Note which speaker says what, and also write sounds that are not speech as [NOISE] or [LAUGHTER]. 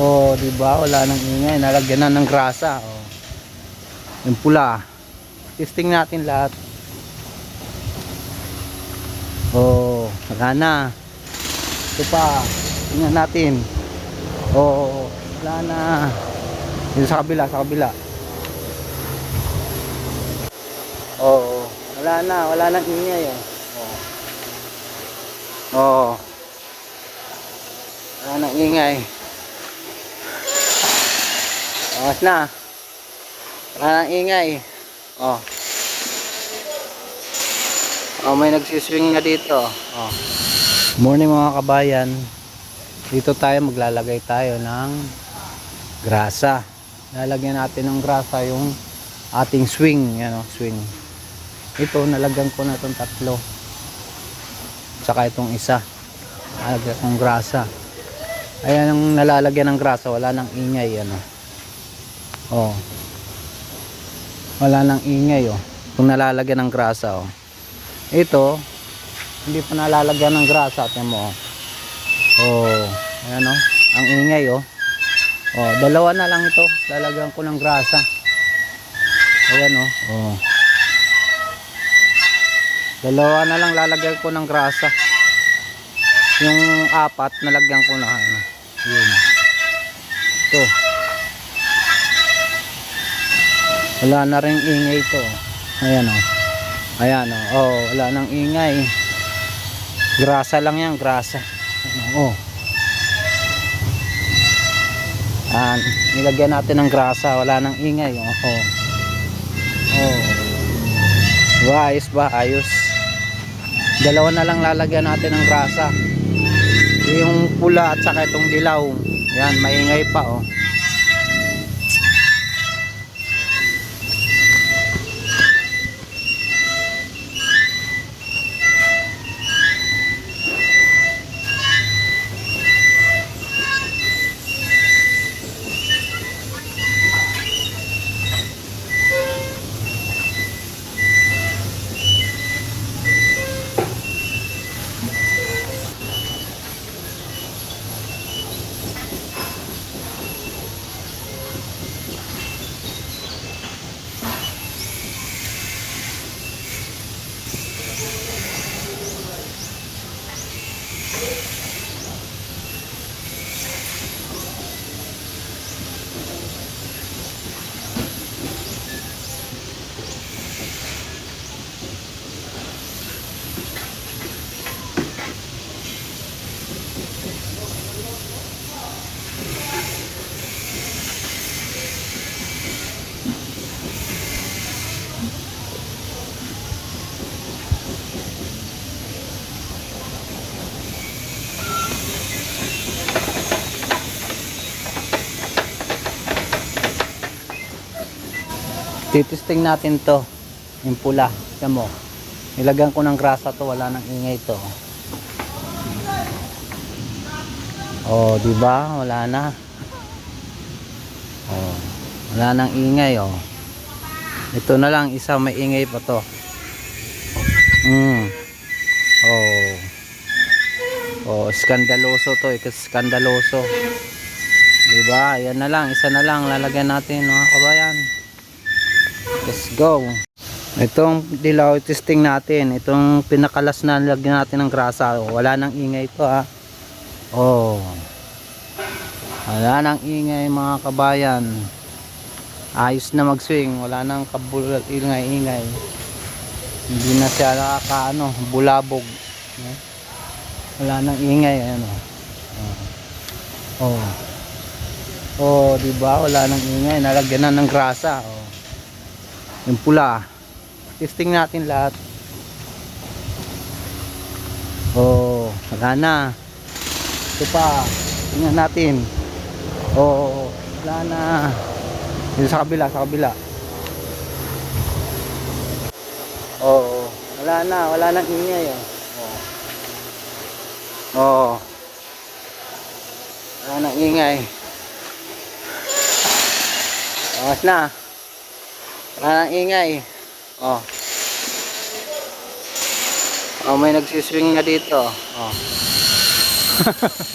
Speaker 1: Oh, di ba? Wala nang ingay. Nalagyan na ng grasa. Oh. Yung pula. Testing natin lahat. Oh, wala na. Ito pa. Tingnan natin. Oh, wala na. Dito sa kabila, sa kabila. Oh, wala na. Wala nang ingay. Oh. Oh. oh. Wala nang ingay. Awas na. Wala nang ingay. Oh. Oh, may nagsiswing na dito. Oh. Morning mga kabayan. Dito tayo maglalagay tayo ng grasa. Lalagyan natin ng grasa yung ating swing, yan oh, swing. Ito nalagyan ko na itong tatlo. Saka itong isa. Nalagyan kong grasa. Ayan ang nalalagyan ng grasa, wala nang ingay ano. Oh. Wala nang ingay oh. Kung nalalagyan ng grasa oh. Ito, hindi pa nalalagyan ng grasa, tingnan mo. Oh. oh, ayan oh. Ang ingay oh. Oh, dalawa na lang ito. Lalagyan ko ng grasa. Ayan oh. Oh. Dalawa na lang lalagyan ko ng grasa. Yung apat nalagyan ko na ano. Yun. Ito. Wala na rin ingay ito. Ayan oh. Ayan oh. Oh, wala nang ingay. Grasa lang yan, grasa. Oh. Ah, nilagyan natin ng grasa, wala nang ingay. Oh. Oh. oh. Diba, ayos ba? Ayos. Dalawa na lang lalagyan natin ng grasa. Yung pula at saka itong dilaw. Yan, maingay pa oh. Titisting natin to. Yung pula. Yan mo. Nilagyan ko ng grasa to. Wala nang ingay to. Oh, di ba? Wala na. Oh. Wala nang ingay oh. Ito na lang isa may ingay pa to. Mm. Oh. Oh, skandaloso to, eh, skandaloso. 'Di ba? Yan na lang, isa na lang lalagyan natin mga kabayan. Let's go. Itong dilaw testing natin. Itong pinakalas na lagyan natin ng grasa. Wala nang ingay ito ah. Oh. Wala nang ingay mga kabayan. Ayos na mag-swing. Wala nang kabul ingay-ingay. Hindi na siya nakakaano, bulabog. Eh? Wala nang ingay ano. Oh. Oh, di ba? Wala nang ingay. Nalagyan na ng grasa. Oh yung pula. Testing natin lahat. Oh wala na. Ito pa. Tingnan natin. Oh wala na. Dito sa kabila sa kabila. Oh wala na. Wala nang ingay oh. Oh. Wala nang ingay. Awas na. Wala nang ingay. Oh. Oh, may nagsiswing na dito. Oh. [LAUGHS]